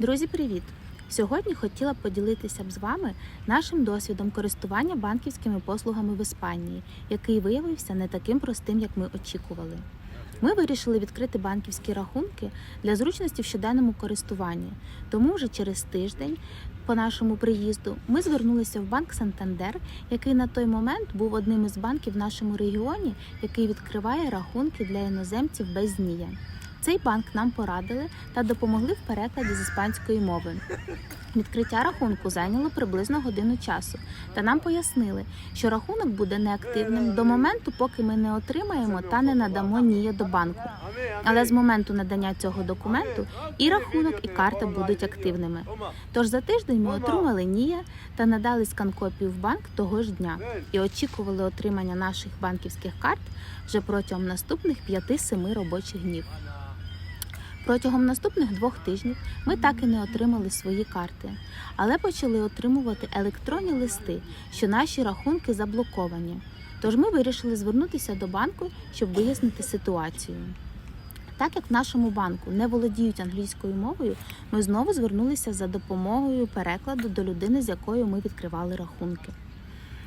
Друзі, привіт! Сьогодні хотіла б поділитися б з вами нашим досвідом користування банківськими послугами в Іспанії, який виявився не таким простим, як ми очікували. Ми вирішили відкрити банківські рахунки для зручності в щоденному користуванні. Тому вже через тиждень по нашому приїзду ми звернулися в банк Сантандер, який на той момент був одним із банків в нашому регіоні, який відкриває рахунки для іноземців без НІЯ. Цей банк нам порадили та допомогли в перекладі з іспанської мови. Відкриття рахунку зайняло приблизно годину часу, та нам пояснили, що рахунок буде неактивним до моменту, поки ми не отримаємо та не надамо НІЯ до банку. Але з моменту надання цього документу і рахунок, і карта будуть активними. Тож за тиждень ми отримали НІЯ та надали скан-копію в банк того ж дня і очікували отримання наших банківських карт вже протягом наступних 5-7 робочих днів. Протягом наступних двох тижнів ми так і не отримали свої карти, але почали отримувати електронні листи, що наші рахунки заблоковані. Тож ми вирішили звернутися до банку, щоб вияснити ситуацію. Так як в нашому банку не володіють англійською мовою, ми знову звернулися за допомогою перекладу до людини, з якою ми відкривали рахунки.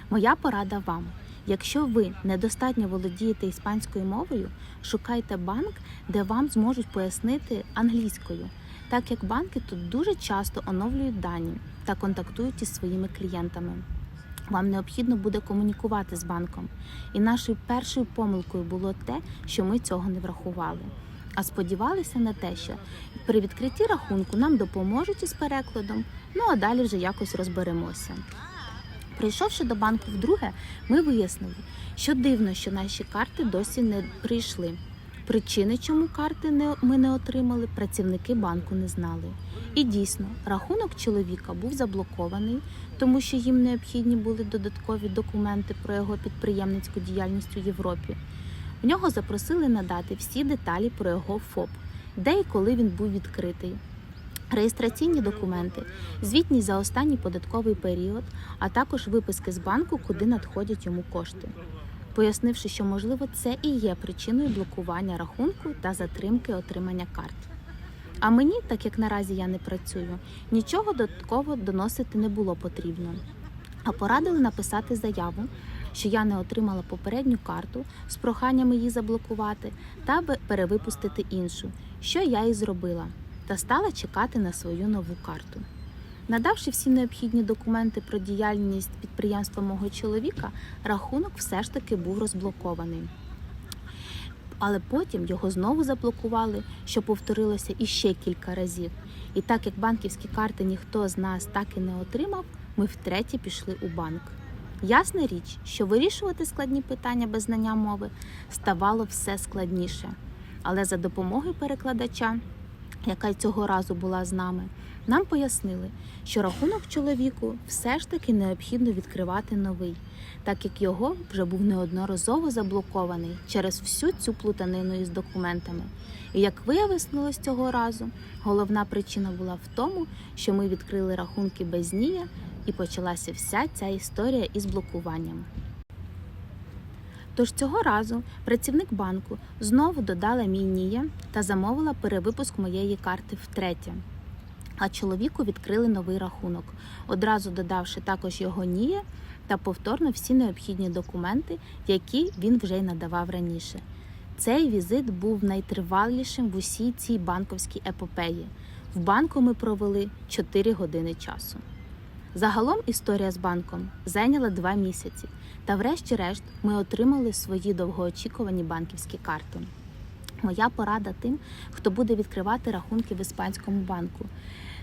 Моя порада вам. Якщо ви недостатньо володієте іспанською мовою, шукайте банк, де вам зможуть пояснити англійською, так як банки тут дуже часто оновлюють дані та контактують із своїми клієнтами. Вам необхідно буде комунікувати з банком. І нашою першою помилкою було те, що ми цього не врахували. А сподівалися на те, що при відкритті рахунку нам допоможуть із перекладом, ну а далі вже якось розберемося. Прийшовши до банку вдруге, ми вияснили, що дивно, що наші карти досі не прийшли. Причини, чому карти не, ми не отримали, працівники банку не знали. І дійсно, рахунок чоловіка був заблокований, тому що їм необхідні були додаткові документи про його підприємницьку діяльність у Європі. В нього запросили надати всі деталі про його ФОП, де і коли він був відкритий реєстраційні документи, звітність за останній податковий період, а також виписки з банку, куди надходять йому кошти. Пояснивши, що можливо це і є причиною блокування рахунку та затримки отримання карт. А мені, так як наразі я не працюю, нічого додатково доносити не було потрібно. А порадили написати заяву, що я не отримала попередню карту з проханням її заблокувати та перевипустити іншу, що я і зробила та стала чекати на свою нову карту. Надавши всі необхідні документи про діяльність підприємства мого чоловіка, рахунок все ж таки був розблокований. Але потім його знову заблокували, що повторилося іще кілька разів. І так як банківські карти ніхто з нас так і не отримав, ми втретє пішли у банк. Ясна річ, що вирішувати складні питання без знання мови ставало все складніше. Але за допомогою перекладача яка й цього разу була з нами, нам пояснили, що рахунок чоловіку все ж таки необхідно відкривати новий, так як його вже був неодноразово заблокований через всю цю плутанину із документами. І як виявилось цього разу, головна причина була в тому, що ми відкрили рахунки без нія, і почалася вся ця історія із блокуванням. Тож цього разу працівник банку знову додала мій НІЯ та замовила перевипуск моєї карти втретє. А чоловіку відкрили новий рахунок, одразу додавши також його НІЯ та повторно всі необхідні документи, які він вже й надавав раніше. Цей візит був найтривалішим в усій цій банковській епопеї. В банку ми провели 4 години часу. Загалом історія з банком зайняла два місяці, та врешті-решт ми отримали свої довгоочікувані банківські карти. Моя порада тим, хто буде відкривати рахунки в іспанському банку.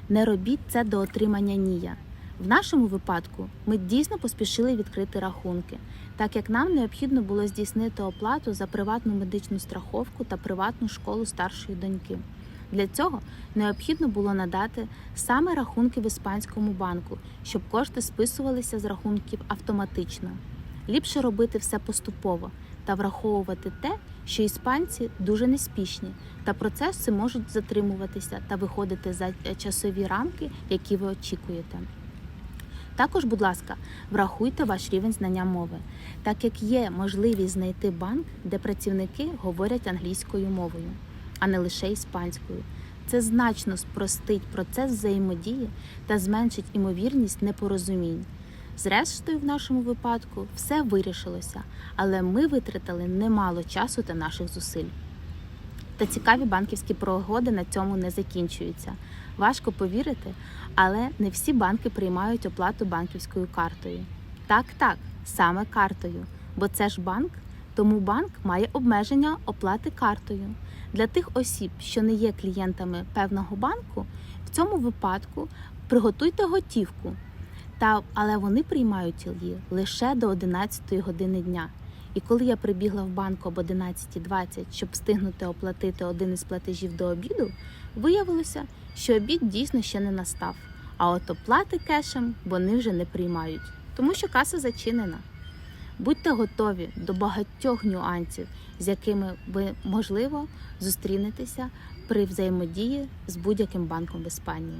Не робіть це до отримання нія. В нашому випадку ми дійсно поспішили відкрити рахунки, так як нам необхідно було здійснити оплату за приватну медичну страховку та приватну школу старшої доньки. Для цього необхідно було надати саме рахунки в іспанському банку, щоб кошти списувалися з рахунків автоматично. Ліпше робити все поступово та враховувати те, що іспанці дуже неспішні, та процеси можуть затримуватися та виходити за часові рамки, які ви очікуєте. Також, будь ласка, врахуйте ваш рівень знання мови, так як є можливість знайти банк, де працівники говорять англійською мовою, а не лише іспанською. Це значно спростить процес взаємодії та зменшить імовірність непорозумінь. Зрештою, в нашому випадку все вирішилося, але ми витратили немало часу та наших зусиль. Та цікаві банківські пригоди на цьому не закінчуються. Важко повірити, але не всі банки приймають оплату банківською картою. Так, так, саме картою. Бо це ж банк, тому банк має обмеження оплати картою. Для тих осіб, що не є клієнтами певного банку, в цьому випадку приготуйте готівку. Та, але вони приймають її лише до 11 години дня. І коли я прибігла в банк об 11.20, щоб встигнути оплатити один із платежів до обіду, виявилося, що обід дійсно ще не настав. А от оплати кешем вони вже не приймають, тому що каса зачинена. Будьте готові до багатьох нюансів, з якими ви, можливо, зустрінетеся при взаємодії з будь-яким банком в Іспанії.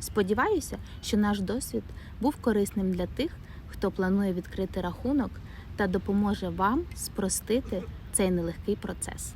Сподіваюся, що наш досвід був корисним для тих, хто планує відкрити рахунок та допоможе вам спростити цей нелегкий процес.